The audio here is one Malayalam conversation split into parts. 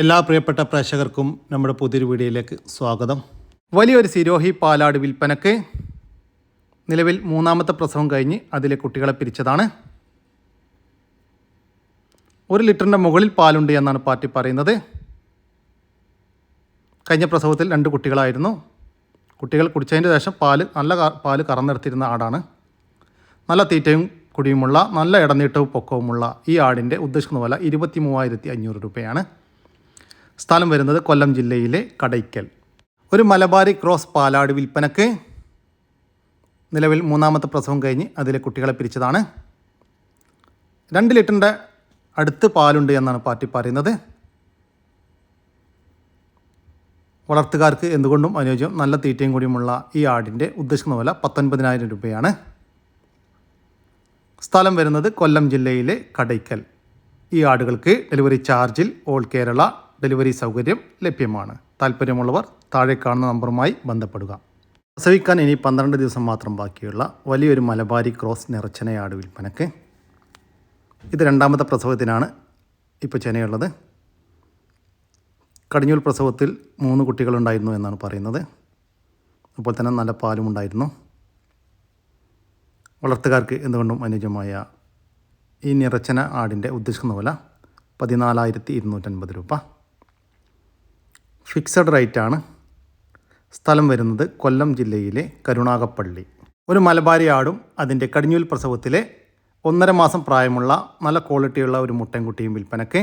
എല്ലാ പ്രിയപ്പെട്ട പ്രേക്ഷകർക്കും നമ്മുടെ പുതിയൊരു വീഡിയോയിലേക്ക് സ്വാഗതം. വലിയൊരു സിരോഹി പാലാട് വിൽപ്പനക്ക് നിലവിൽ മൂന്നാമത്തെ പ്രസവം കഴിഞ്ഞ് അതിലെ കുട്ടികളെ പിരിച്ചതാണ്. ഒരു ലിറ്ററിന്റെ മുകളിൽ പാലുണ്ട് എന്നാണ് പാർട്ടി പറയുന്നത്. കഴിഞ്ഞ പ്രസവത്തിൽ രണ്ട് കുട്ടികളായിരുന്നു. കുട്ടികൾ കുടിച്ചതിന് ശേഷം പാൽ നല്ല പാൽ കറന്നെടുത്തിരുന്ന ആടാണ്. നല്ല തീറ്റയും കുടിയുമുള്ള നല്ല ഇടനീട്ടവും പൊക്കവുമുള്ള ഈ ആടിന്റെ ഉദ്ദേശിക്കുന്ന വില ഇരുപത്തി മൂവായിരത്തി അഞ്ഞൂറ് രൂപയാണ്. സ്ഥലം വരുന്നത് കൊല്ലം ജില്ലയിലെ കടയ്ക്കൽ. ഒരു മലബാരി ക്രോസ് പാലാട് വിൽപ്പനക്ക് നിലവിൽ മൂന്നാമത്തെ പ്രസവം കഴിഞ്ഞ് അതിലെ കുട്ടികളെ പിരിച്ചതാണ്. രണ്ട് ലിറ്ററിന്റെ അടുത്ത് പാലുണ്ട് എന്നാണ് പാർട്ടി പറയുന്നത്. വളർത്തുകാർക്ക് എന്തുകൊണ്ടും അനുയോജ്യം നല്ല തീറ്റയും കൂടിയുമുള്ള ഈ ആടിന്റെ ഉദ്ദേശിക്കുന്ന വില പത്തൊൻപതിനായിരം രൂപയാണ്. സ്ഥലം വരുന്നത് കൊല്ലം ജില്ലയിലെ കടയ്ക്കൽ. ഈ ആടുകൾക്ക് ഡെലിവറി ചാർജിൽ ഓൾ കേരള ഡെലിവറി സൗകര്യം ലഭ്യമാണ്. താല്പര്യമുള്ളവർ താഴെ കാണുന്ന നമ്പറുമായി ബന്ധപ്പെടുക. പ്രസവിക്കാൻ ഇനി പന്ത്രണ്ട് ദിവസം മാത്രം ബാക്കിയുള്ള വലിയൊരു മലബാരി ക്രോസ് നിറച്ചനയാട് വിൽപ്പനക്ക്. ഇത് രണ്ടാമത്തെ പ്രസവത്തിനാണ് ഇപ്പോൾ ചെനയുള്ളത്. കടിഞ്ഞൂൽ പ്രസവത്തിൽ മൂന്ന് കുട്ടികളുണ്ടായിരുന്നു എന്നാണ് പറയുന്നത്. അപ്പോൾ തന്നെ നല്ല പാലും ഉണ്ടായിരുന്നു. വളർത്തുകാർക്ക് എന്തുകൊണ്ടും അനുയോജ്യമായ ഈ നിറച്ചന ആടിന്റെ ഉദ്ദേശിക്കുന്ന വില പതിനാലായിരത്തി ഇരുന്നൂറ്റൻപത് രൂപ. ഫിക്സഡ് റേറ്റാണ് സ്ഥലം വരുന്നത് കൊല്ലം ജില്ലയിലെ കരുണാകപ്പള്ളി ഒരു മലബാരി ആടും അതിന്റെ കടിഞ്ഞൂൽ പ്രസവത്തിലെ ഒന്നര മാസം പ്രായമുള്ള നല്ല ക്വാളിറ്റിയുള്ള ഒരു മുട്ടൻകുട്ടിയും വിൽപ്പനയ്ക്ക്.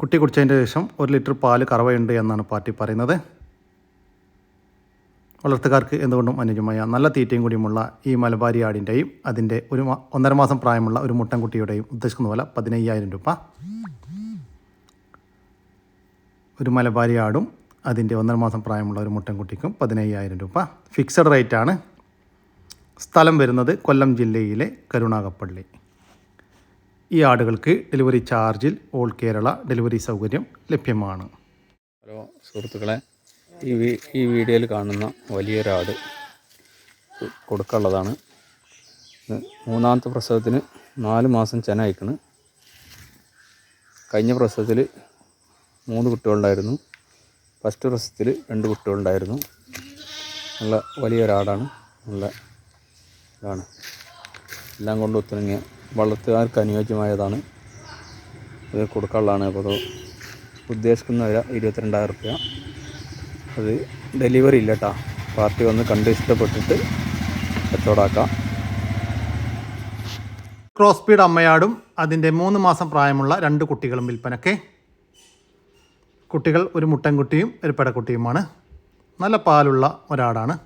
കുട്ടി കുടിച്ചതിന്റെ ശേഷം ഒരു ലിറ്റർ പാൽ കറവയുണ്ട് എന്നാണ് പാർട്ടി പറയുന്നത്. വളർത്തുകാർക്ക് എന്തുകൊണ്ടും അനുജമായ നല്ല തീറ്റയും കൂടിയുമുള്ള ഈ മലബാരി ആടിന്റെയും അതിന്റെ ഒരു ഒന്നര മാസം പ്രായമുള്ള ഒരു മുട്ടൻകുട്ടിയുടെയും ഉദ്ദേശിക്കുന്ന പോലെ പതിനയ്യായിരം രൂപ. ഒരു മലബാരി ആടും അതിന്റെ ഒന്നര മാസം പ്രായമുള്ള ഒരു മുട്ടൻകുട്ടിക്കും പതിനയ്യായിരം രൂപ. ഫിക്സഡ് റേറ്റാണ്. സ്ഥലം വരുന്നത് കൊല്ലം ജില്ലയിലെ കരുണാകപ്പള്ളി. ഈ ആടുകൾക്ക് ഡെലിവറി ചാർജിൽ ഓൾ കേരള ഡെലിവറി സൗകര്യം ലഭ്യമാണ്. ഹലോ സുഹൃത്തുക്കളെ ഈ ഈ വീഡിയോയിൽ കാണുന്ന വലിയൊരാട് കൊടുക്കാനുള്ളതാണ്. മൂന്നാമത്തെ പ്രസവത്തിന് നാല് മാസം ചെന അയക്കണ് കഴിഞ്ഞ പ്രസവത്തിൽ മൂന്ന് കുട്ടികളുണ്ടായിരുന്നു. ഫസ്റ്റ് പ്രസവത്തിൽ രണ്ട് കുട്ടികളുണ്ടായിരുന്നു. നല്ല വലിയൊരാടാണ്. നല്ല ഇതാണ്. എല്ലാം കൊണ്ട് ഒത്തിണങ്ങിയ വളർത്തുകാർക്ക് അനുയോജ്യമായതാണ്. അത് കൊടുക്കാനുള്ളതാണ്. അപ്പോൾ ഉദ്ദേശിക്കുന്ന വില ഇരുപത്തിരണ്ടായിരം റുപ്യ. അത് ഡെലിവറി ഇല്ല കേട്ടോ. പാർട്ടി വന്ന് കണ്ട് ഇഷ്ടപ്പെട്ടിട്ട് കച്ചവടാക്കാം. ക്രോസ് സ്പീഡ് അമ്മയാടും അതിന്റെ മൂന്ന് മാസം പ്രായമുള്ള രണ്ട് കുട്ടികളും വിൽപ്പനക്ക് കുട്ടികൾ ഒരു മുട്ടൻകുട്ടിയും ഒരു പെടക്കുട്ടിയുമാണ്. നല്ല പാലുള്ള ഒരാടാണ്.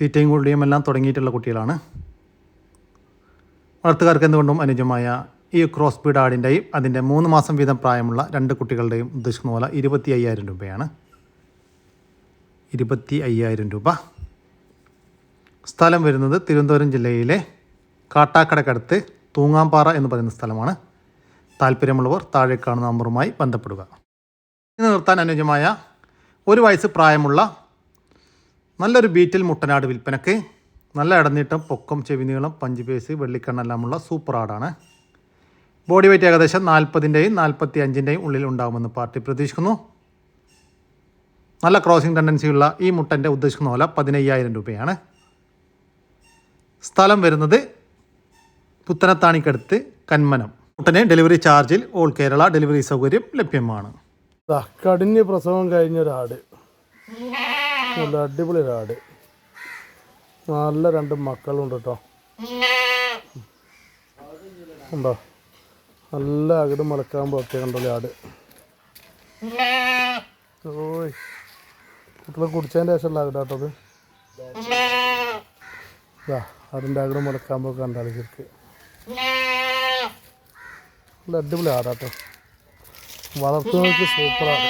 തീറ്റയും കുടിയും എല്ലാം തുടങ്ങിയിട്ടുള്ള കുട്ടികളാണ്. വളർത്തുകാർക്ക് എന്തുകൊണ്ടും അനുജമായ ഈ ക്രോസ് ബീഡ് ആടിന്റെയും അതിന്റെ മൂന്ന് മാസം വീതം പ്രായമുള്ള രണ്ട് കുട്ടികളുടെയും ഉദ്ദേശിക്കുന്ന പോലെ ഇരുപത്തി അയ്യായിരം രൂപയാണ്. ഇരുപത്തി അയ്യായിരം രൂപ. സ്ഥലം വരുന്നത് തിരുവനന്തപുരം ജില്ലയിലെ കാട്ടാക്കടക്കടുത്ത് തൂങ്ങാമ്പാറ എന്ന് പറയുന്ന സ്ഥലമാണ്. താല്പര്യമുള്ളവർ താഴെ കാണുന്ന നമ്പറുമായി ബന്ധപ്പെടുക. ഇന്ന് നിർത്താൻ അനുയോജ്യമായ ഒരു വയസ്സ് പ്രായമുള്ള നല്ലൊരു ബീറ്റിൽ മുട്ടനാട് വിൽപ്പനക്ക് നല്ല ഇടനീട്ടം പൊക്കം ചെവിനീളം പഞ്ച് പേസ് വെള്ളിക്കണ്ണെല്ലാമുള്ള സൂപ്പർ ആടാണ്. ബോഡി വെയ്റ്റ് ഏകദേശം നാൽപ്പതിന്റെയും നാൽപ്പത്തി അഞ്ചിന്റെയും ഉള്ളിൽ ഉണ്ടാകുമെന്ന് പാർട്ടി പ്രതീക്ഷിക്കുന്നു. നല്ല ക്രോസിംഗ് ടെൻഡൻസിയുള്ള ഈ മുട്ടന്റെ ഉദ്ദേശിക്കുന്ന പോലെ പതിനയ്യായിരം രൂപയാണ്. സ്ഥലം വരുന്നത് പുത്തനത്താണിക്കടുത്ത് കന്മനം. മുട്ടന് ഡെലിവറി ചാർജിൽ ഓൾ കേരള ഡെലിവറി സൗകര്യം ലഭ്യമാണ്. കടിഞ്ഞ് പ്രസവം കഴിഞ്ഞ ഒരാട്. നല്ല അടിപൊളി ഒരാട്. നല്ല രണ്ട് മക്കളുണ്ട് കേട്ടോ. ഉണ്ടോ? നല്ല അകിട് മുളക്കാൻ പോക്കെ കണ്ടല്ലോ ആട്. ഓയ്. കുട്ടികൾ കുടിച്ചതിന്റെ ശേഷമുള്ള അകിടാട്ടത് ഇതാ അതിന്റെ അകിട് മുളക്കാൻ പോക്കെ കണ്ടാളി ശരിക്ക്. നല്ല അടിപൊളി ആടാട്ടോ. വളർത്തുന്നവർക്ക് സൂപ്പറാണ്.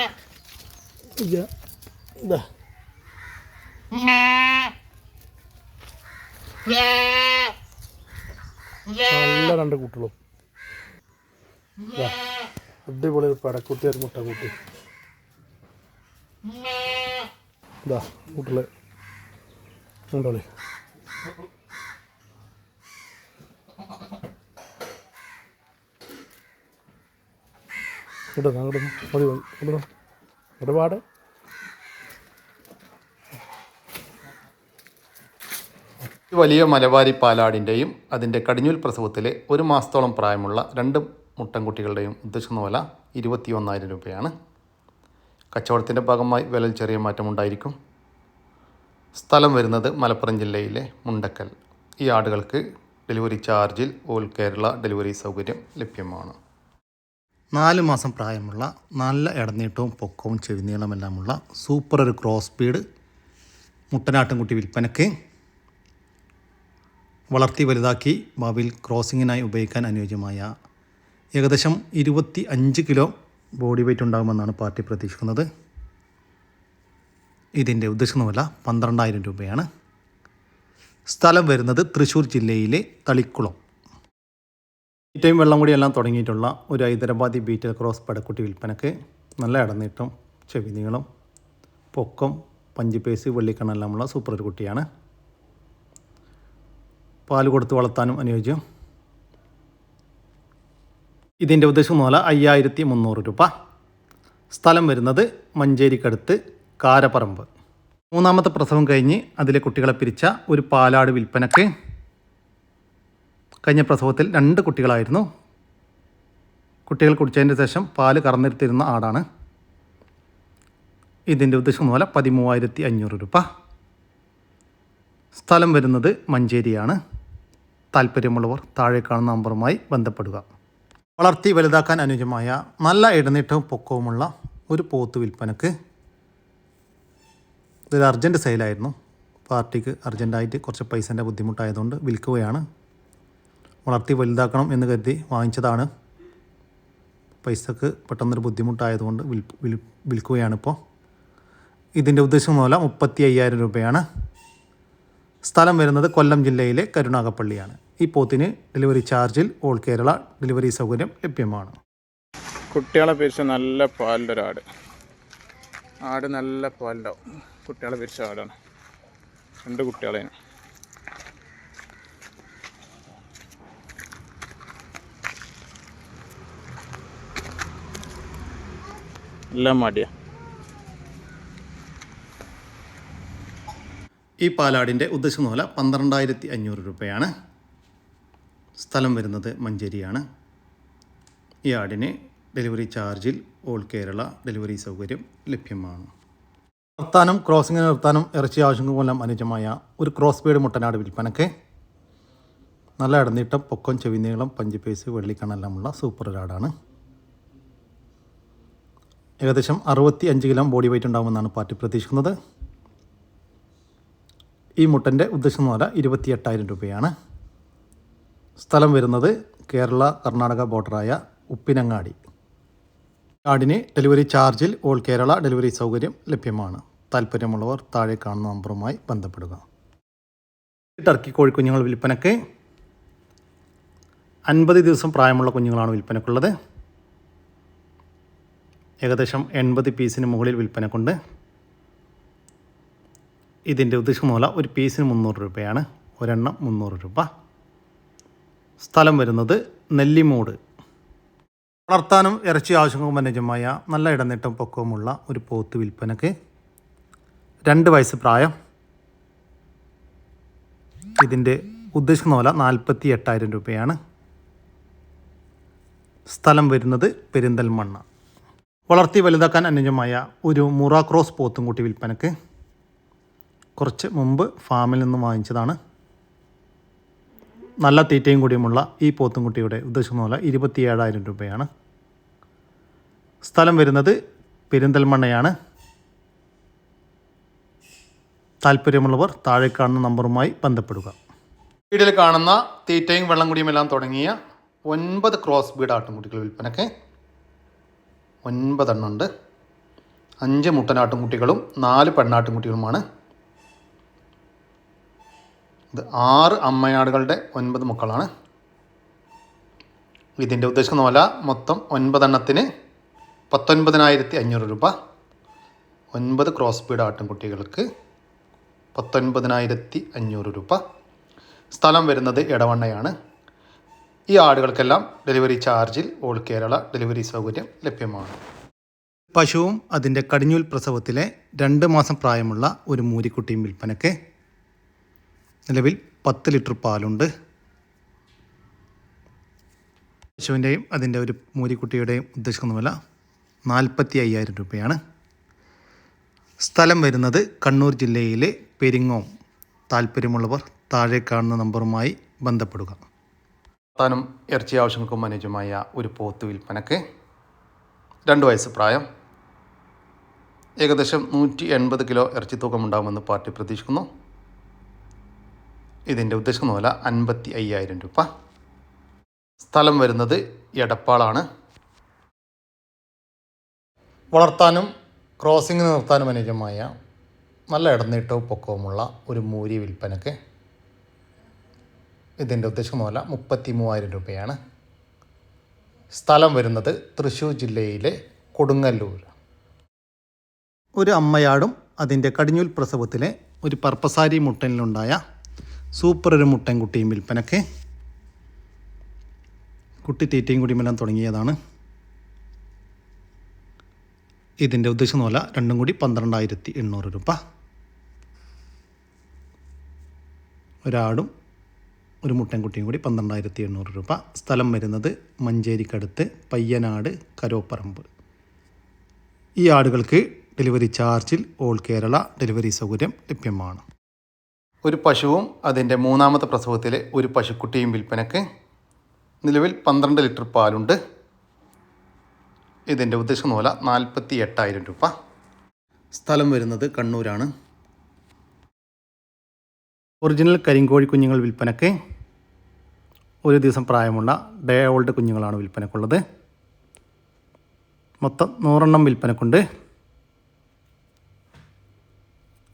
നല്ല രണ്ട് കുട്ടികളും. അടിപൊളി ഒരു പടക്കുട്ടി ഒരു മുട്ടക്കുട്ടി. ഇതാ കുട്ടികളെ. ഉണ്ടോളി ഇട്ടോ അങ്ങോട്ട് മതി ഇങ്ങോട്ട് ഒരുപാട്. വലിയ മലബാരി പാലാടിന്റെയും അതിന്റെ കടിഞ്ഞൂൽ പ്രസവത്തിലെ ഒരു മാസത്തോളം പ്രായമുള്ള രണ്ട് മുട്ടൻകുട്ടികളുടെയും ഉദ്ദേശിക്കുന്ന വില ഇരുപത്തി ഒന്നായിരം രൂപയാണ്. കച്ചവടത്തിന്റെ ഭാഗമായി വിലയിൽ ചെറിയ മാറ്റമുണ്ടായിരിക്കും സ്ഥലം വരുന്നത് മലപ്പുറം ജില്ലയിലെ മുണ്ടക്കൽ. ഈ ആടുകൾക്ക് ഡെലിവറി ചാർജിൽ ഓൾ കേരള ഡെലിവറി സൗകര്യം ലഭ്യമാണ്. നാല് മാസം പ്രായമുള്ള നല്ല ഇടനീട്ടവും പൊക്കവും ചെവിനീളമെല്ലാമുള്ള സൂപ്പർ ഒരു ക്രോസ് സ്പീഡ് മുട്ടനാട്ടിൻകുട്ടി വിൽപ്പനയ്ക്ക് വളർത്തി വലുതാക്കി ഭാവിയിൽ ക്രോസിങ്ങിനായി ഉപയോഗിക്കാൻ അനുയോജ്യമായ ഏകദേശം ഇരുപത്തി അഞ്ച് കിലോ ബോഡി വെയ്റ്റ് ഉണ്ടാകുമെന്നാണ് പാർട്ടി പ്രതീക്ഷിക്കുന്നത്. ഇതിന്റെ ഉദ്ദേശിക്കുന്ന വില പന്ത്രണ്ടായിരം രൂപയാണ്. സ്ഥലം വരുന്നത് തൃശ്ശൂർ ജില്ലയിലെ തളിക്കുളം. തീറ്റയും വെള്ളം കൂടി എല്ലാം തുടങ്ങിയിട്ടുള്ള ഒരു ഹൈദരാബാദി ബീറ്റൽ ക്രോസ് പടക്കുട്ടി വിൽപ്പനക്ക് നല്ല ഇടനീട്ടം ചെവി നീളം പൊക്കം പഞ്ചിപ്പേസ് വെള്ളിക്കണ്ണെല്ലാമുള്ള സൂപ്പർ ഒരു കുട്ടിയാണ്. പാൽ കൊടുത്ത് വളർത്താനും അനുയോജ്യം. ഇതിന്റെ ഉദ്ദേശം മൂല അയ്യായിരത്തി മുന്നൂറ് രൂപ. സ്ഥലം വരുന്നത് മഞ്ചേരിക്കടുത്ത് കാരപ്പറമ്പ് മൂന്നാമത്തെ പ്രസവം കഴിഞ്ഞ് അതിലെ കുട്ടികളെ പിരിച്ച ഒരു പാലാട് വിൽപ്പനക്ക് കഴിഞ്ഞ പ്രസവത്തിൽ രണ്ട് കുട്ടികളായിരുന്നു. കുട്ടികൾ കുടിച്ചതിന് ശേഷം പാൽ കറന്നിരുത്തിരുന്ന ആടാണ്. ഇതിന്റെ ഉദ്ദേശം പോലെ പതിമൂവായിരത്തി അഞ്ഞൂറ് രൂപ. സ്ഥലം വരുന്നത് മഞ്ചേരിയാണ്. താല്പര്യമുള്ളവർ താഴെ കാണുന്ന നമ്പറുമായി ബന്ധപ്പെടുക. വളർത്തി വലുതാക്കാൻ അനുയോജ്യമായ നല്ല ഇടനീട്ടവും പൊക്കവുമുള്ള ഒരു പോത്ത് വിൽപ്പനക്ക് ഇതൊരു അർജന്റ് സെയിലായിരുന്നു. പാർട്ടിക്ക് അർജന്റായിട്ട് കുറച്ച് പൈസേന്റെ ബുദ്ധിമുട്ടായതുകൊണ്ട് വിൽക്കുകയാണ്. വളർത്തി വലുതാക്കണം എന്ന് കരുതി വാങ്ങിച്ചതാണ്. പൈസക്ക് പെട്ടെന്നൊരു ബുദ്ധിമുട്ടായതുകൊണ്ട് വിൽ വിൽ വിൽക്കുകയാണിപ്പോൾ. ഇതിന്റെ ഉദ്ദേശം മൂലം മുപ്പത്തി അയ്യായിരം രൂപയാണ്. സ്ഥലം വരുന്നത് കൊല്ലം ജില്ലയിലെ കരുണാകപ്പള്ളിയാണ് ഈ പോത്തിന് ഡെലിവറി ചാർജിൽ ഓൾ കേരള ഡെലിവറി സൗകര്യം ലഭ്യമാണ്. കുട്ടികളെ പിരിച്ച നല്ല പാലിന്റെ ഒരു ആട്. ആട് നല്ല പാലുണ്ടാവും. കുട്ടികളെ പിരിച്ച ആടാണ്. രണ്ട് കുട്ടികളെയാണ്. എല്ലാം മടിയാ. ഈ പാലാടിന്റെ ഉദ്ദേശം വില പന്ത്രണ്ടായിരത്തി അഞ്ഞൂറ് രൂപയാണ്. സ്ഥലം വരുന്നത് മഞ്ചേരിയാണ്. ഈ ആടിന് ഡെലിവറി ചാർജിൽ ഓൾ കേരള ഡെലിവറി സൗകര്യം ലഭ്യമാണ്. നിർത്താനും ക്രോസിങ്ങിന് നിർത്താനും ഇറച്ചി ആവശ്യങ്ങൾ മൂലം അനുജമായ ഒരു ക്രോസ് ബീഡ് മുട്ടനാട് വിൽപ്പനക്ക്. നല്ല ഇടനീട്ടം പൊക്കം ചെവിനീളം പഞ്ചിപ്പേസ് വെള്ളിക്കണ്ണെല്ലാമുള്ള സൂപ്പർ ഒരാടാണ്. ഏകദേശം അറുപത്തി അഞ്ച് കിലോ ബോഡി വെയിറ്റ് ഉണ്ടാകുമെന്നാണ് പാർട്ടി പ്രതീക്ഷിക്കുന്നത്. ഈ മുട്ടന്റെ ഉദ്ദേശം വില ഇരുപത്തി എട്ടായിരം രൂപയാണ്. സ്ഥലം വരുന്നത് കേരള കർണാടക ബോർഡറായ ഉപ്പിനങ്ങാടി. കാർഡിന് ഡെലിവറി ചാർജിൽ ഓൾ കേരള ഡെലിവറി സൗകര്യം ലഭ്യമാണ്. താല്പര്യമുള്ളവർ താഴെ കാണുന്ന നമ്പറുമായി ബന്ധപ്പെടുക. ടർക്കി കോഴിക്കുഞ്ഞുങ്ങൾ വിൽപ്പനയ്ക്ക് അൻപത് ദിവസം പ്രായമുള്ള കുഞ്ഞുങ്ങളാണ് വിൽപ്പനക്കുള്ളത്. ഏകദേശം എൺപത് പീസിന് മുകളിൽ കൊണ്ട് ഇതിന്റെ ഉദ്ദേശമൂല ഒരു പീസിന് മുന്നൂറ് രൂപയാണ് ഒരെണ്ണം മുന്നൂറ് രൂപ. സ്ഥലം വരുന്നത് നെല്ലിമൂട്. വളർത്താനും ഇറച്ചി ആവശ്യങ്ങൾക്കും അനുജമായ നല്ല ഇടനീട്ടം പൊക്കവുമുള്ള ഒരു പോത്ത് വിൽപ്പനക്ക് രണ്ട് വയസ്സ് പ്രായം. ഇതിന്റെ ഉദ്ദേശിക്കുന്ന പോലെ നാൽപ്പത്തി എട്ടായിരം രൂപയാണ്. സ്ഥലം വരുന്നത് പെരിന്തൽമണ്ണ. വളർത്തി വലുതാക്കാൻ അനുയോജ്യമായ ഒരു മുറ ക്രോസ് പോത്തും കൂട്ടി വിൽപ്പനക്ക് കുറച്ച് മുമ്പ് ഫാമിൽ നിന്ന് വാങ്ങിച്ചതാണ്. നല്ല തീറ്റയും കൂടിയുമുള്ള ഈ പോത്തുംകുട്ടിയുടെ ഉദ്ദേശം പോലെ ഇരുപത്തി ഏഴായിരം രൂപയാണ്. സ്ഥലം വരുന്നത് പെരിന്തൽമണ്ണയാണ്. താല്പര്യമുള്ളവർ താഴെ കാണുന്ന നമ്പറുമായി ബന്ധപ്പെടുക. വീട്ടിൽ കാണുന്ന തീറ്റയും വെള്ളം കുടിയും എല്ലാം തുടങ്ങിയ ഒൻപത് ക്രോസ് ബീഡ് ആട്ടുംകുട്ടികൾ വിൽപ്പനക്ക്. ഒൻപതെണ്ണം ഉണ്ട് അഞ്ച് മുട്ടനാട്ടുംകുട്ടികളും നാല് പെണ്ണാട്ടുംകുട്ടികളുമാണ് ഇത് ആറ് അമ്മയാടുകളുടെ ഒൻപത് മക്കളാണ്. ഇതിന്റെ ഉദ്ദേശിക്കുന്ന വില മൊത്തം ഒൻപതെണ്ണത്തിന് പത്തൊൻപതിനായിരത്തി അഞ്ഞൂറ് രൂപ. ഒൻപത് ക്രോസ് ബീഡ് ആട്ടിൻകുട്ടികൾക്ക് പത്തൊൻപതിനായിരത്തി അഞ്ഞൂറ് രൂപ. സ്ഥലം വരുന്നത് ഇടവണ്ണയാണ് ഈ ആടുകൾക്കെല്ലാം ഡെലിവറി ചാർജിൽ ഓൾ കേരള ഡെലിവറി സൗകര്യം ലഭ്യമാണ്. പശുവും അതിന്റെ കടിഞ്ഞൂൽ പ്രസവത്തിലെ രണ്ട് മാസം പ്രായമുള്ള ഒരു മൂരിക്കുട്ടിയും വിൽപ്പനയ്ക്ക് നിലവിൽ പത്ത് ലിറ്റർ പാലുണ്ട്. പശുവിന്റെയും അതിന്റെ ഒരു മൂരിക്കുട്ടിയുടെയും ഉദ്ദേശിക്കുന്ന വില നാൽപ്പത്തി അയ്യായിരം രൂപയാണ്. സ്ഥലം വരുന്നത് കണ്ണൂർ ജില്ലയിലെ പെരിങ്ങോം. താല്പര്യമുള്ളവർ താഴെ കാണുന്ന നമ്പറുമായി ബന്ധപ്പെടുക. താനും ഇറച്ചി ആവശ്യങ്ങൾക്കും അനുയോജ്യമായ ഒരു പോത്ത് വിൽപ്പനക്ക് രണ്ട് വയസ്സ് പ്രായം. ഏകദേശം നൂറ്റി എൺപത് കിലോ ഇറച്ചി തൂക്കം ഉണ്ടാകുമെന്ന് പാർട്ടി പ്രതീക്ഷിക്കുന്നു. ഇതിന്റെ ഉദ്ദേശിക്കുന്ന വില അൻപത്തി അയ്യായിരം രൂപ. സ്ഥലം വരുന്നത് എടപ്പാളാണ്. വളർത്താനും ക്രോസിംഗ് നിർത്താനും അനുയോജ്യമായ നല്ല ഇടനീട്ടവും പൊക്കവുമുള്ള ഒരു മൂരി വിൽപ്പനക്ക് ഇതിന്റെ ഉദ്ദേശമല്ല മുപ്പത്തി മൂവായിരം രൂപയാണ്. സ്ഥലം വരുന്നത് തൃശ്ശൂർ ജില്ലയിലെ കൊടുങ്ങല്ലൂർ. ഒരു അമ്മയാടും അതിന്റെ കടിഞ്ഞൂൽ പ്രസവത്തിലെ ഒരു പർപ്പസാരി മുട്ടനിലുണ്ടായ സൂപ്പർ ഒരു മുട്ടൻകുട്ടിയും വിൽപ്പനക്ക്. കുട്ടി തീറ്റയും കുടിയുമെല്ലാം തുടങ്ങിയതാണ്. ഇതിന്റെ ഉദ്ദേശം പോലെ രണ്ടും കൂടി പന്ത്രണ്ടായിരത്തി എണ്ണൂറ് രൂപ. ഒരാടും ഒരു മുട്ടൻകുട്ടിയും കൂടി പന്ത്രണ്ടായിരത്തി എണ്ണൂറ് രൂപ. സ്ഥലം വരുന്നത് മഞ്ചേരിക്കടുത്ത് പയ്യനാട് കരോപ്പറമ്പ്. ഈ ആടുകൾക്ക് ഡെലിവറി ചാർജിൽ ഓൾ കേരള ഡെലിവറി സൗകര്യം ലഭ്യമാണ്. ഒരു പശുവും അതിന്റെ മൂന്നാമത്തെ പ്രസവത്തിലെ ഒരു പശുക്കുട്ടിയും വിൽപ്പനക്ക് നിലവിൽ പന്ത്രണ്ട് ലിറ്റർ പാലുണ്ട്. ഇതിന്റെ ഉദ്ദേശം മൂല നാൽപ്പത്തി എട്ടായിരം രൂപ. സ്ഥലം വരുന്നത് കണ്ണൂരാണ്. ഒറിജിനൽ കരിങ്കോഴി കുഞ്ഞുങ്ങൾ വിൽപ്പനക്ക് ഒരു ദിവസം പ്രായമുള്ള ഡേ ഓൾഡ് കുഞ്ഞുങ്ങളാണ് വിൽപ്പനക്കുള്ളത്. മൊത്തം നൂറെണ്ണം വിൽപ്പനക്കുണ്ട്.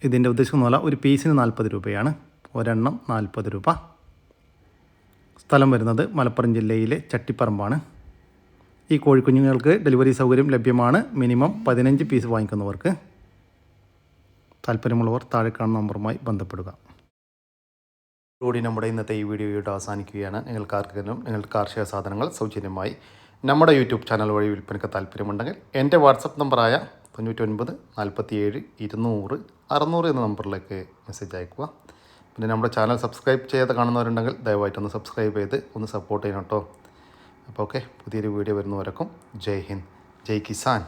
ഇതിന്റെ ഉദ്ദേശിക്കുന്ന പറഞ്ഞാൽ ഒരു പീസിന് നാൽപ്പത് രൂപയാണ്. ഒരെണ്ണം നാൽപ്പത് രൂപ. സ്ഥലം വരുന്നത് മലപ്പുറം ജില്ലയിലെ ചട്ടിപ്പറമ്പാണ്. ഈ കോഴിക്കുഞ്ഞുങ്ങൾക്ക് ഡെലിവറി സൗകര്യം ലഭ്യമാണ്. മിനിമം പതിനഞ്ച് പീസ് വാങ്ങിക്കുന്നവർക്ക് താല്പര്യമുള്ളവർ താഴെ കാണുന്ന നമ്പറുമായി ബന്ധപ്പെടുക. കൂടി നമ്മുടെ ഇന്നത്തെ ഈ വീഡിയോയോട് അവസാനിക്കുകയാണ്. നിങ്ങൾക്ക് ആർക്കെങ്കിലും കാർഷിക സാധനങ്ങൾ സൗജന്യമായി നമ്മുടെ യൂട്യൂബ് ചാനൽ വഴി വിൽപ്പനയ്ക്ക് താല്പര്യമുണ്ടെങ്കിൽ എന്റെ വാട്സപ്പ് നമ്പറായ തൊണ്ണൂറ്റൊൻപത് നാൽപ്പത്തി ഏഴ് ഇരുന്നൂറ് അറുന്നൂറ് എന്ന നമ്പറിലേക്ക് മെസ്സേജ് അയക്കുക പിന്നെ നമ്മുടെ ചാനൽ സബ്സ്ക്രൈബ് ചെയ്യാതെ കാണുന്നവരുണ്ടെങ്കിൽ ദയവായിട്ടൊന്ന് സബ്സ്ക്രൈബ് ചെയ്ത് ഒന്ന് സപ്പോർട്ട് ചെയ്യണം കേട്ടോ. അപ്പോൾ ഓക്കെ പുതിയൊരു വീഡിയോ വരുന്നവരക്കും ജയ് ഹിന്ദ്. ജയ് കിസാൻ.